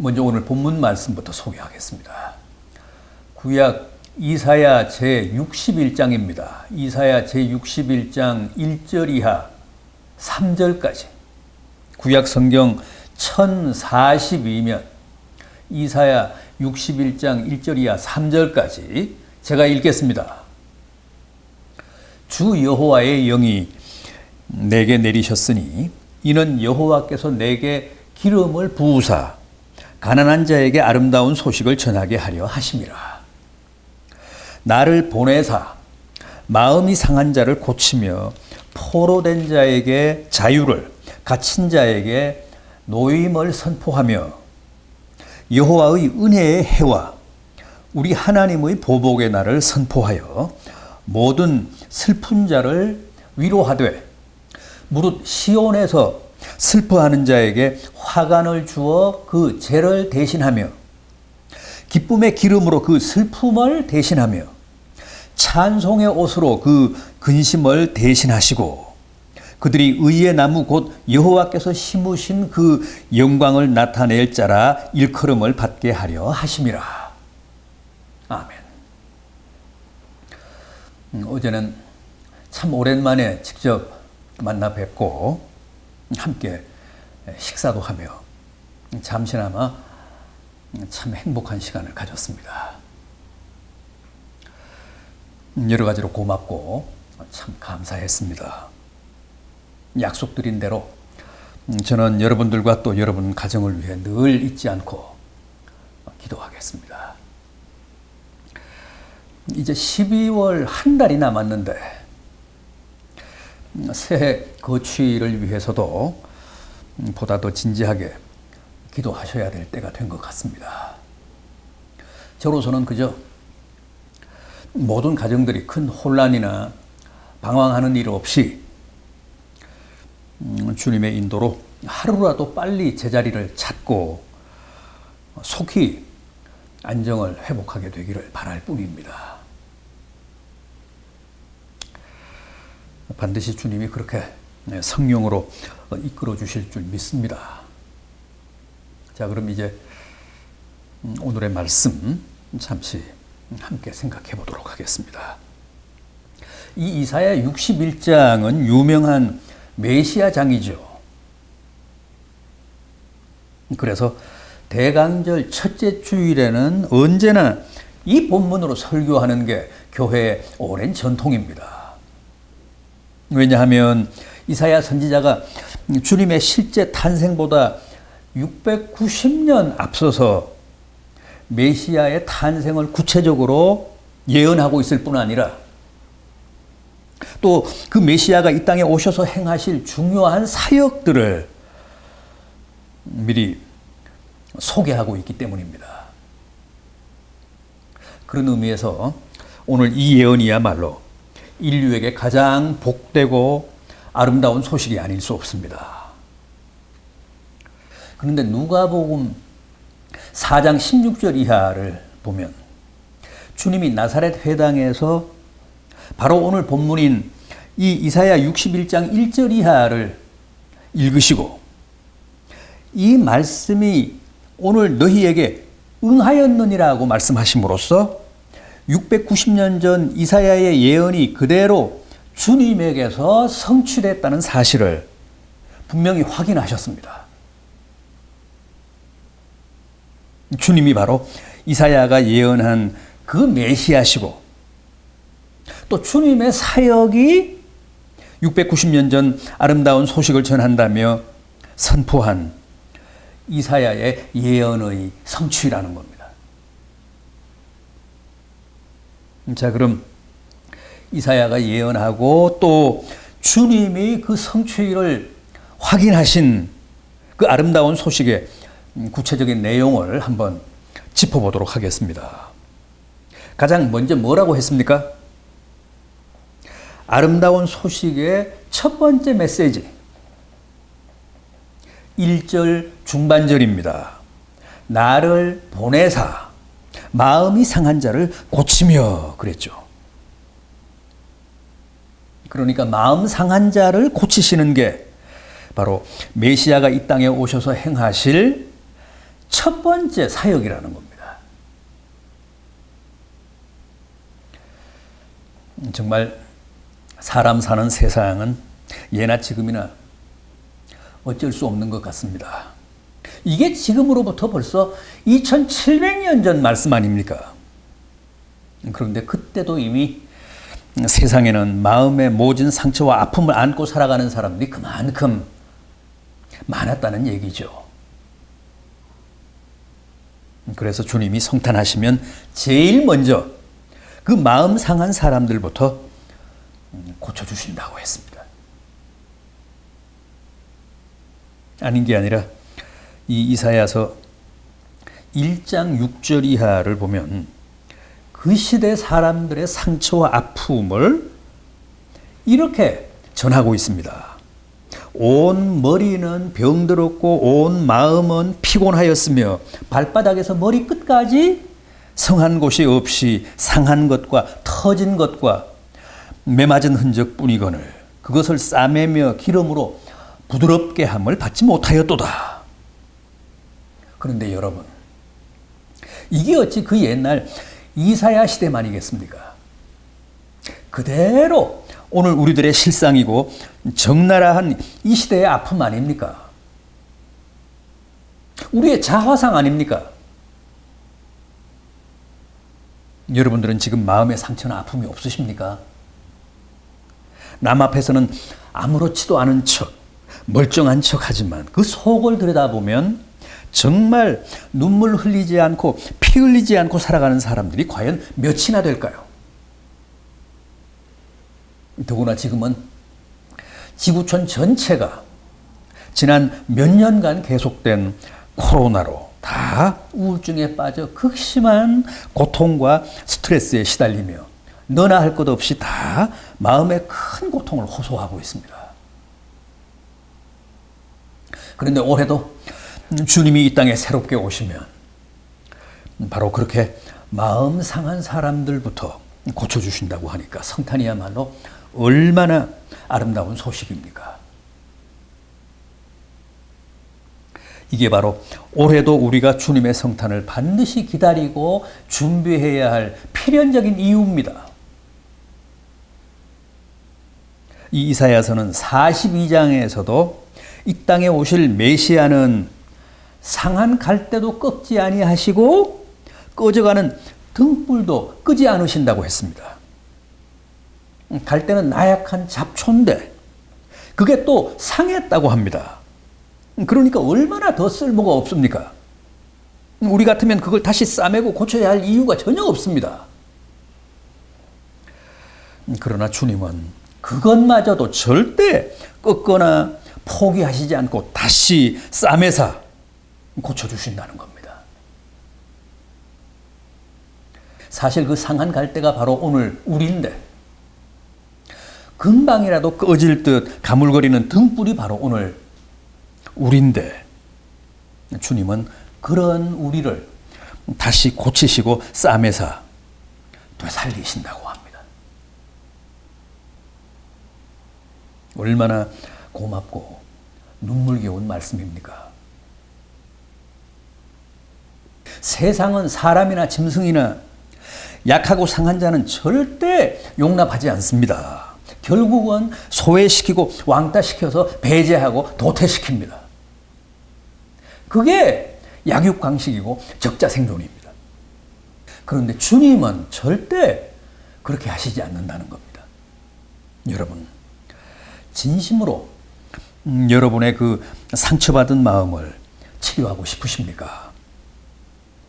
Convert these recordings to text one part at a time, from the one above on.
먼저 오늘 본문 말씀부터 소개하겠습니다. 구약 이사야 제 61장입니다. 이사야 제 61장 1절 이하 3절까지 구약 성경 1042면 이사야 61장 1절 이하 3절까지 제가 읽겠습니다. 주 여호와의 영이 내게 내리셨으니 이는 여호와께서 내게 기름을 부으사 가난한 자에게 아름다운 소식을 전하게 하려 하심이라. 나를 보내사 마음이 상한 자를 고치며 포로된 자에게 자유를 갇힌 자에게 노임을 선포하며 여호와의 은혜의 해와 우리 하나님의 보복의 날을 선포하여 모든 슬픈 자를 위로하되 무릇 시온에서 슬퍼하는 자에게 화관을 주어 그 죄를 대신하며 기쁨의 기름으로 그 슬픔을 대신하며 찬송의 옷으로 그 근심을 대신하시고 그들이 의의 나무 곧 여호와께서 심으신 그 영광을 나타낼 자라 일컬음을 받게 하려 하심이라. 아멘. 음, 어제는 참 오랜만에 직접 만나 뵙고 함께 식사도 하며 잠시나마 참 행복한 시간을 가졌습니다. 여러 가지로 고맙고 참 감사했습니다. 약속드린 대로 저는 여러분들과 또 여러분 가정을 위해 늘 잊지 않고 기도하겠습니다. 이제 12월 한 달이 남았는데 새해 거취를 위해서도 보다 더 진지하게 기도하셔야 될 때가 된 것 같습니다. 저로서는 그저 모든 가정들이 큰 혼란이나 방황하는 일 없이 음, 주님의 인도로 하루라도 빨리 제자리를 찾고 속히 안정을 회복하게 되기를 바랄 뿐입니다. 반드시 주님이 그렇게 성령으로 이끌어 주실 줄 믿습니다. 자, 그럼 이제 음, 오늘의 말씀 잠시 함께 생각해 보도록 하겠습니다. 이 이사야 61장은 유명한 메시아 장이죠. 그래서 대강절 첫째 주일에는 언제나 이 본문으로 설교하는 게 교회의 오랜 전통입니다. 왜냐하면 이사야 선지자가 주님의 실제 탄생보다 690년 앞서서 메시아의 탄생을 구체적으로 예언하고 있을 뿐 아니라 또 그 메시아가 이 땅에 오셔서 행하실 중요한 사역들을 미리 소개하고 있기 때문입니다. 그런 의미에서 오늘 이 예언이야말로 인류에게 가장 복되고 아름다운 소식이 아닐 수 없습니다. 그런데 누가복음 4장 16절 이하를 보면 주님이 나사렛 회당에서 바로 오늘 본문인 이 이사야 61장 1절 이하를 읽으시고 이 말씀이 오늘 너희에게 응하였느니라고 말씀하심으로써 690년 전 이사야의 예언이 그대로 주님에게서 성취됐다는 사실을 분명히 확인하셨습니다. 주님이 바로 이사야가 예언한 그 메시아시고 또 주님의 사역이 690년 전 아름다운 소식을 전한다며 선포한 이사야의 예언의 성취라는 겁니다. 자, 그럼 이사야가 예언하고 또 주님이 그 성취를 확인하신 그 아름다운 소식의 구체적인 내용을 한번 짚어보도록 하겠습니다. 가장 먼저 뭐라고 했습니까? 아름다운 소식의 첫 번째 메시지. 1절 중반절입니다. 나를 보내사 마음이 상한 자를 고치며 그랬죠. 그러니까 마음 상한 자를 고치시는 게 바로 메시아가 이 땅에 오셔서 행하실 첫 번째 사역이라는 겁니다. 정말 사람 사는 세상은 예나 지금이나 어쩔 수 없는 것 같습니다. 이게 지금으로부터 벌써 2700년 전 말씀 아닙니까? 그런데 그때도 이미 세상에는 마음의 모진 상처와 아픔을 안고 살아가는 사람들이 그만큼 많았다는 얘기죠. 그래서 주님이 성탄하시면 제일 먼저 그 마음 상한 사람들부터 고쳐주신다고 했습니다. 아닌 게 아니라 이 이사야서 1장 6절 이하를 보면 그 시대 사람들의 상처와 아픔을 이렇게 전하고 있습니다. 온 머리는 병들었고 온 마음은 피곤하였으며 발바닥에서 머리 끝까지 성한 곳이 없이 상한 것과 터진 것과 매맞은 흔적뿐이거늘 그것을 싸매며 기름으로 부드럽게 함을 받지 못하였도다. 그런데 여러분, 이게 어찌 그 옛날 이사야 시대만이겠습니까? 그대로 오늘 우리들의 실상이고 적나라한 이 시대의 아픔 아닙니까? 우리의 자화상 아닙니까? 여러분들은 지금 마음의 상처나 아픔이 없으십니까? 남 앞에서는 아무렇지도 않은 척, 멀쩡한 척 하지만 그 속을 들여다보면 정말 눈물 흘리지 않고 피 흘리지 않고 살아가는 사람들이 과연 몇이나 될까요? 더구나 지금은 지구촌 전체가 지난 몇 년간 계속된 코로나로 다 우울증에 빠져 극심한 고통과 스트레스에 시달리며 너나 할 것 없이 다 마음의 큰 고통을 호소하고 있습니다. 그런데 올해도 주님이 이 땅에 새롭게 오시면 바로 그렇게 마음 상한 사람들부터 고쳐주신다고 하니까 성탄이야말로 얼마나 아름다운 소식입니까? 이게 바로 올해도 우리가 주님의 성탄을 반드시 기다리고 준비해야 할 필연적인 이유입니다. 이 이사야서는 42장에서도 이 땅에 오실 메시아는 상한 갈대도 꺾지 아니하시고 꺼져가는 등불도 끄지 않으신다고 했습니다. 갈대는 나약한 잡초인데 그게 또 상했다고 합니다. 그러니까 얼마나 더 쓸모가 없습니까? 우리 같으면 그걸 다시 싸매고 고쳐야 할 이유가 전혀 없습니다. 그러나 주님은 그것마저도 절대 꺾거나 포기하시지 않고 다시 싸매사 고쳐주신다는 겁니다. 사실 그 상한 갈대가 바로 오늘 우리인데 금방이라도 꺼질 듯 가물거리는 등불이 바로 오늘 우리인데 주님은 그런 우리를 다시 고치시고 싸매사 되살리신다고 합니다. 얼마나 고맙고 눈물겨운 말씀입니까? 세상은 사람이나 짐승이나 약하고 상한 자는 절대 용납하지 않습니다. 결국은 소외시키고 왕따시켜서 배제하고 도태시킵니다. 그게 약육강식이고 적자생존입니다. 그런데 주님은 절대 그렇게 하시지 않는다는 겁니다. 여러분, 진심으로 음, 여러분의 그 상처받은 마음을 치료하고 싶으십니까?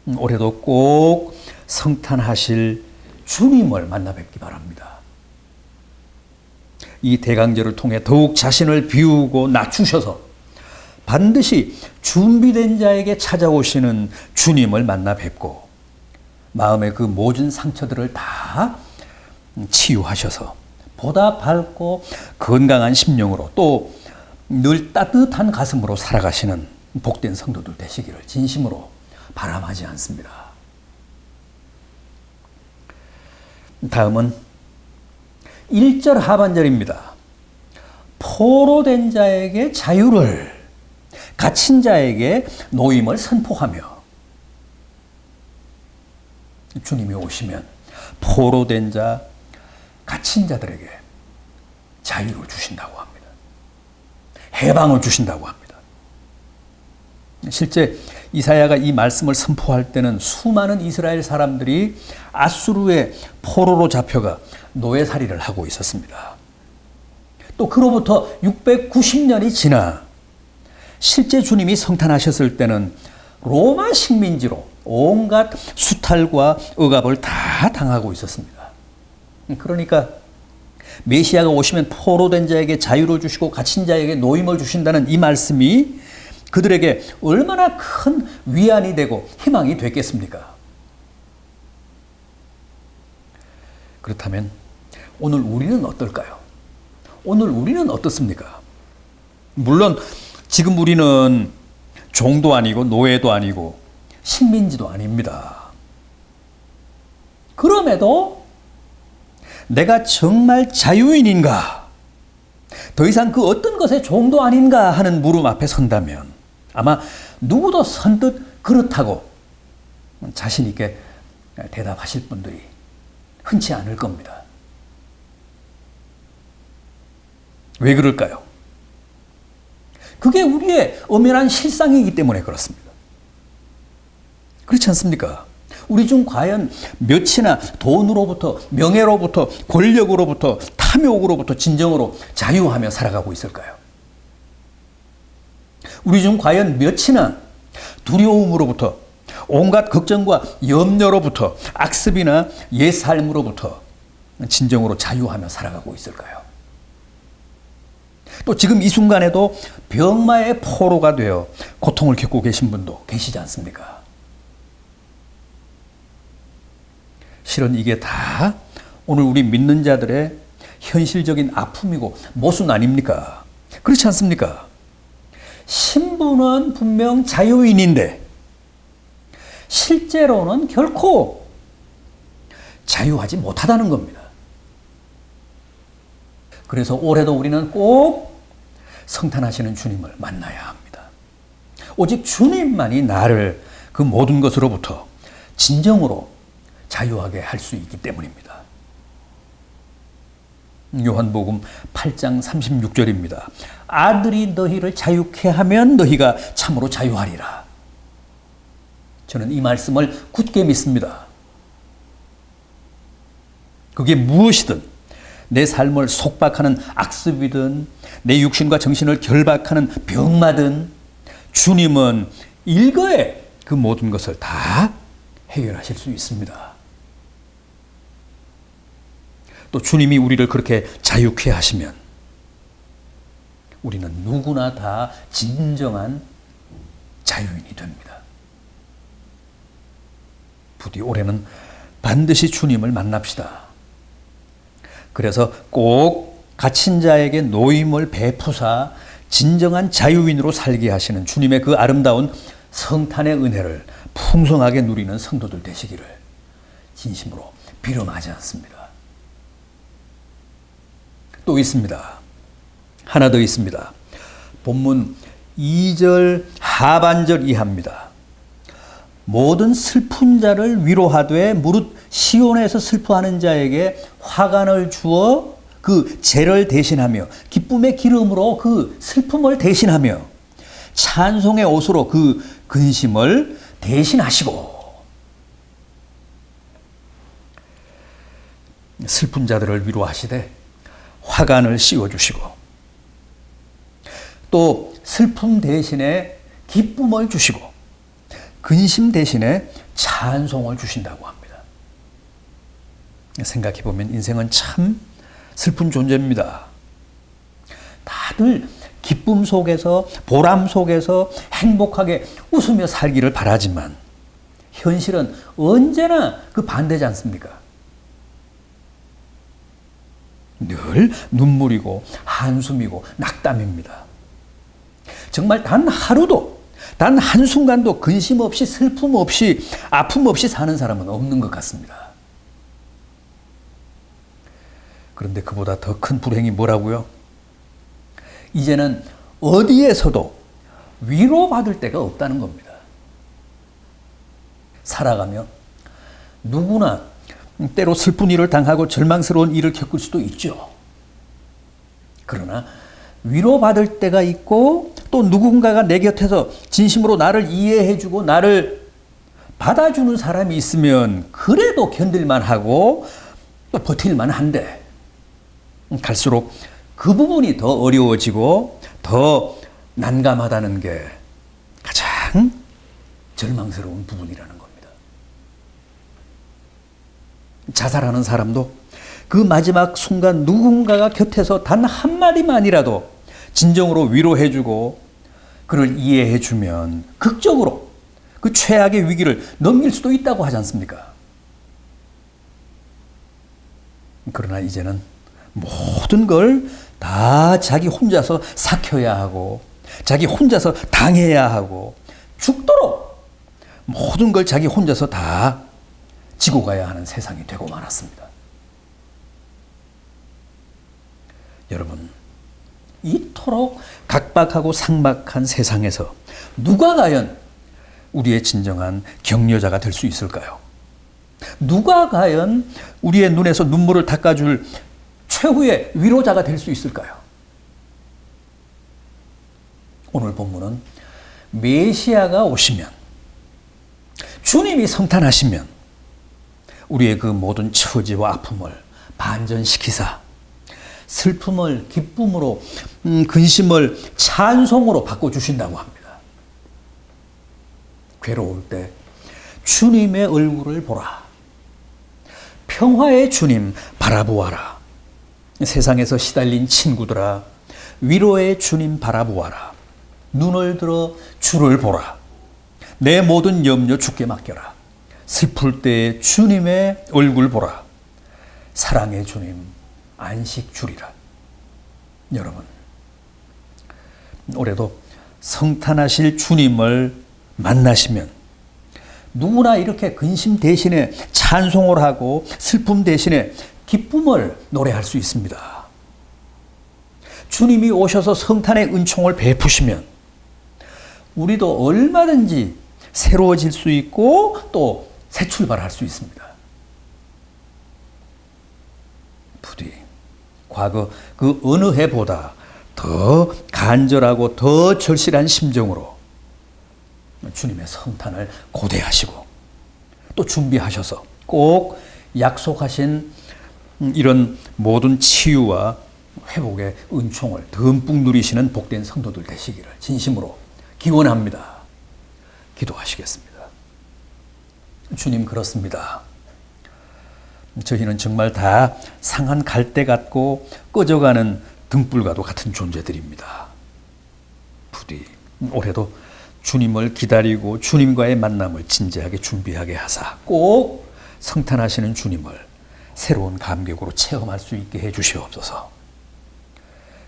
음, 올해도 꼭 성탄하실 주님을 만나 뵙기 바랍니다. 이 대강절을 통해 더욱 자신을 비우고 낮추셔서 반드시 준비된 자에게 찾아오시는 주님을 만나 뵙고 마음의 그 모든 상처들을 다 치유하셔서 보다 밝고 건강한 심령으로 또 늘 따뜻한 가슴으로 살아가시는 복된 성도들 되시기를 진심으로 바람하지 않습니다. 다음은 1절 하반절입니다. 포로된 자에게 자유를, 갇힌 자에게 노임을 선포하며 주님이 오시면 포로된 자, 갇힌 자들에게 자유를 주신다고 합니다. 해방을 주신다고 합니다. 실제 이사야가 이 말씀을 선포할 때는 수많은 이스라엘 사람들이 아수르의 포로로 잡혀가 노예살이를 하고 있었습니다. 또 그로부터 690년이 지나 실제 주님이 성탄하셨을 때는 로마 식민지로 온갖 수탈과 억압을 다 당하고 있었습니다. 그러니까 메시아가 오시면 포로된 자에게 자유를 주시고 갇힌 자에게 노임을 주신다는 이 말씀이 그들에게 얼마나 큰 위안이 되고 희망이 됐겠습니까? 그렇다면 오늘 우리는 어떨까요? 오늘 우리는 어떻습니까? 물론 지금 우리는 종도 아니고 노예도 아니고 식민지도 아닙니다. 그럼에도 내가 정말 자유인인가? 더 이상 그 어떤 것의 종도 아닌가 하는 물음 앞에 선다면 아마 누구도 선뜻 그렇다고 자신 있게 대답하실 분들이 흔치 않을 겁니다. 왜 그럴까요? 그게 우리의 엄연한 실상이기 때문에 그렇습니다. 그렇지 않습니까? 우리 중 과연 몇이나 돈으로부터, 명예로부터, 권력으로부터, 탐욕으로부터 진정으로 자유하며 살아가고 있을까요? 우리 중 과연 몇이나 두려움으로부터, 온갖 걱정과 염려로부터, 악습이나 옛 삶으로부터 진정으로 자유하며 살아가고 있을까요? 또 지금 이 순간에도 병마의 포로가 되어 고통을 겪고 계신 분도 계시지 않습니까? 실은 이게 다 오늘 우리 믿는 자들의 현실적인 아픔이고 모순 아닙니까? 그렇지 않습니까? 신분은 분명 자유인인데 실제로는 결코 자유하지 못하다는 겁니다. 그래서 올해도 우리는 꼭 성탄하시는 주님을 만나야 합니다. 오직 주님만이 나를 그 모든 것으로부터 진정으로 자유하게 할 수 있기 때문입니다. 요한복음 8장 36절입니다. 아들이 너희를 자유케 하면 너희가 참으로 자유하리라. 저는 이 말씀을 굳게 믿습니다. 그게 무엇이든 내 삶을 속박하는 악습이든 내 육신과 정신을 결박하는 병마든 주님은 일거에 그 모든 것을 다 해결하실 수 있습니다. 또 주님이 우리를 그렇게 자유케 하시면 우리는 누구나 다 진정한 자유인이 됩니다. 부디 올해는 반드시 주님을 만납시다. 그래서 꼭 갇힌 자에게 노임을 베푸사 진정한 자유인으로 살게 하시는 주님의 그 아름다운 성탄의 은혜를 풍성하게 누리는 성도들 되시기를 진심으로 비름하지 않습니다. 또 있습니다. 하나 더 있습니다. 본문 2절 하반절 이하입니다. 모든 슬픈 자를 위로하되 무릇 시온에서 슬퍼하는 자에게 화관을 주어 그 죄를 대신하며 기쁨의 기름으로 그 슬픔을 대신하며 찬송의 옷으로 그 근심을 대신하시고 슬픈 자들을 위로하시되 화관을 씌워주시고 또 슬픔 대신에 기쁨을 주시고 근심 대신에 찬송을 주신다고 합니다. 생각해 보면 인생은 참 슬픈 존재입니다. 다들 기쁨 속에서 보람 속에서 행복하게 웃으며 살기를 바라지만 현실은 언제나 그 반대지 않습니까? 늘 눈물이고 한숨이고 낙담입니다. 정말 단 하루도 단 한순간도 근심 없이 슬픔 없이 아픔 없이 사는 사람은 없는 것 같습니다. 그런데 그보다 더 큰 불행이 뭐라고요? 이제는 어디에서도 위로받을 데가 없다는 겁니다. 살아가며 누구나 때로 슬픈 일을 당하고 절망스러운 일을 겪을 수도 있죠. 그러나 위로받을 때가 있고 또 누군가가 내 곁에서 진심으로 나를 이해해주고 나를 받아주는 사람이 있으면 그래도 견딜만 하고 또 버틸만 한데 갈수록 그 부분이 더 어려워지고 더 난감하다는 게 가장 절망스러운 부분이라는 겁니다. 자살하는 사람도 그 마지막 순간 누군가가 곁에서 단 한마디만이라도 진정으로 위로해주고 그를 이해해주면 극적으로 그 최악의 위기를 넘길 수도 있다고 하지 않습니까? 그러나 이제는 모든 걸 다 자기 혼자서 삭혀야 하고 자기 혼자서 당해야 하고 죽도록 모든 걸 자기 혼자서 다 지고 가야 하는 세상이 되고 말았습니다. 여러분, 이토록 각박하고 삭막한 세상에서 누가 과연 우리의 진정한 격려자가 될 수 있을까요? 누가 과연 우리의 눈에서 눈물을 닦아줄 최후의 위로자가 될 수 있을까요? 오늘 본문은 메시아가 오시면 주님이 성탄하시면 우리의 그 모든 처지와 아픔을 반전시키사 슬픔을 기쁨으로 음, 근심을 찬송으로 바꿔 주신다고 합니다. 괴로울 때 주님의 얼굴을 보라. 평화의 주님 바라보아라. 세상에서 시달린 친구들아 위로의 주님 바라보아라. 눈을 들어 주를 보라. 내 모든 염려 주께 맡겨라. 슬플 때 주님의 얼굴 보라. 사랑의 주님 안식 주리라. 여러분, 올해도 성탄하실 주님을 만나시면 누구나 이렇게 근심 대신에 찬송을 하고 슬픔 대신에 기쁨을 노래할 수 있습니다. 주님이 오셔서 성탄의 은총을 베푸시면 우리도 얼마든지 새로워질 수 있고 또 새 출발할 수 있습니다. 부디 과거 그 어느 해보다 더 간절하고 더 절실한 심정으로 주님의 성탄을 고대하시고 또 준비하셔서 꼭 약속하신 이런 모든 치유와 회복의 은총을 듬뿍 누리시는 복된 성도들 되시기를 진심으로 기원합니다. 기도하시겠습니다. 주님 그렇습니다. 저희는 정말 다 상한 갈대 같고 꺼져가는 등불과도 같은 존재들입니다. 부디 올해도 주님을 기다리고 주님과의 만남을 진지하게 준비하게 하사 꼭 성탄하시는 주님을 새로운 감격으로 체험할 수 있게 해 주시옵소서.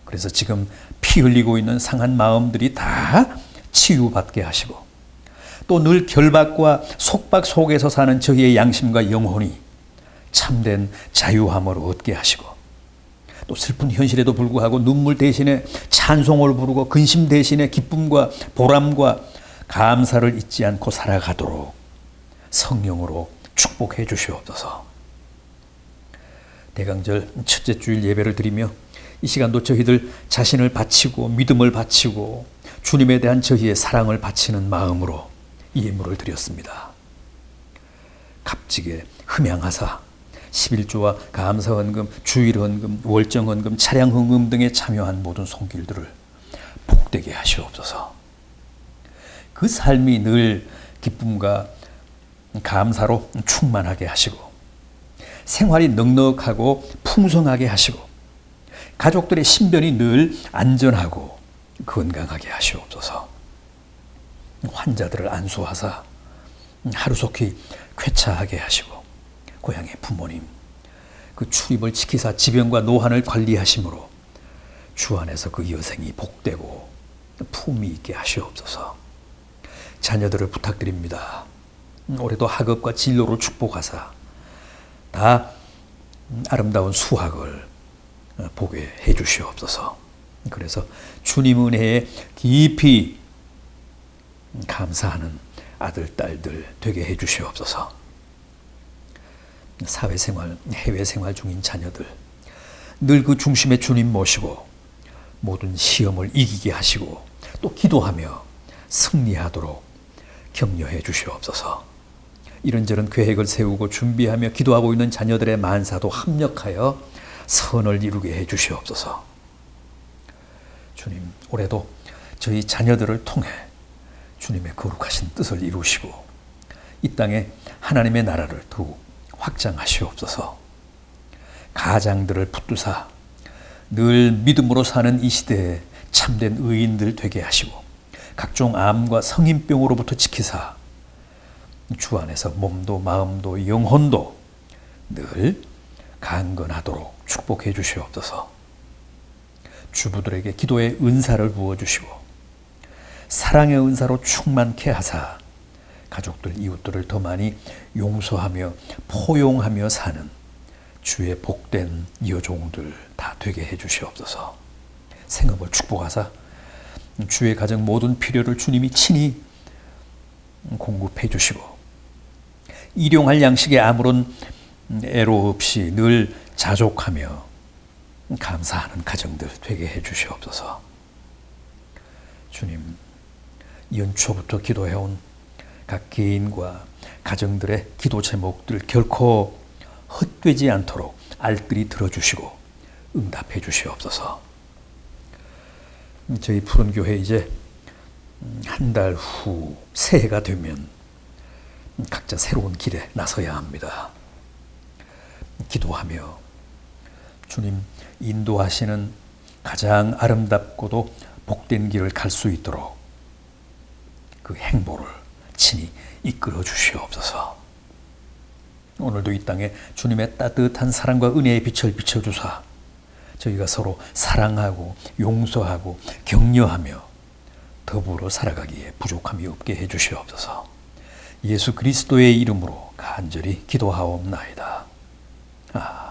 그래서 지금 피 흘리고 있는 상한 마음들이 다 치유받게 하시고 또 늘 결박과 속박 속에서 사는 저희의 양심과 영혼이 참된 자유함을 얻게 하시고 또 슬픈 현실에도 불구하고 눈물 대신에 찬송을 부르고 근심 대신에 기쁨과 보람과 감사를 잊지 않고 살아가도록 성령으로 축복해 주시옵소서. 대강절 첫째 주일 예배를 드리며 이 시간도 저희들 자신을 바치고 믿음을 바치고 주님에 대한 저희의 사랑을 바치는 마음으로 예물을 드렸습니다. 값지게 흠양하사 11조와 감사헌금, 주일헌금, 월정헌금, 차량헌금 등에 참여한 모든 손길들을 복되게 하시옵소서. 그 삶이 늘 기쁨과 감사로 충만하게 하시고 생활이 넉넉하고 풍성하게 하시고 가족들의 신변이 늘 안전하고 건강하게 하시옵소서. 환자들을 안수하사 하루속히 쾌차하게 하시고 고향의 부모님 그 출입을 지키사 지병과 노환을 관리하심으로 주 안에서 그 여생이 복되고 품이 있게 하시옵소서. 자녀들을 부탁드립니다. 올해도 학업과 진로를 축복하사 다 아름다운 수학을 보게 해 주시옵소서. 그래서 주님 은혜에 깊이 감사하는 아들, 딸들 되게 해 주시옵소서. 사회생활, 해외생활 중인 자녀들 늘 그 중심에 주님 모시고 모든 시험을 이기게 하시고 또 기도하며 승리하도록 격려해 주시옵소서. 이런저런 계획을 세우고 준비하며 기도하고 있는 자녀들의 만사도 합력하여 선을 이루게 해 주시옵소서. 주님, 올해도 저희 자녀들을 통해 주님의 거룩하신 뜻을 이루시고 이 땅에 하나님의 나라를 더욱 확장하시옵소서. 가장들을 붙드사 늘 믿음으로 사는 이 시대에 참된 의인들 되게 하시고 각종 암과 성인병으로부터 지키사 주 안에서 몸도 마음도 영혼도 늘 강건하도록 축복해 주시옵소서. 주부들에게 기도의 은사를 부어 주시고 사랑의 은사로 충만케 하사 가족들 이웃들을 더 많이 용서하며 포용하며 사는 주의 복된 여종들 다 되게 해 주시옵소서. 생업을 축복하사 주의 가정 모든 필요를 주님이 친히 공급해 주시고 일용할 양식에 아무런 애로 없이 늘 자족하며 감사하는 가정들 되게 해 주시옵소서. 주님, 연초부터 기도해온 각 개인과 가정들의 기도 제목들 결코 헛되지 않도록 알뜰히 들어주시고 응답해 주시옵소서. 저희 푸른 교회 이제 한 달 후 새해가 되면 각자 새로운 길에 나서야 합니다. 기도하며 주님 인도하시는 가장 아름답고도 복된 길을 갈 수 있도록 그 행보를 친히 이끌어 주시옵소서. 오늘도 이 땅에 주님의 따뜻한 사랑과 은혜의 빛을 비춰주사 저희가 서로 사랑하고 용서하고 격려하며 더불어 살아가기에 부족함이 없게 해주시옵소서. 예수 그리스도의 이름으로 간절히 기도하옵나이다. 아.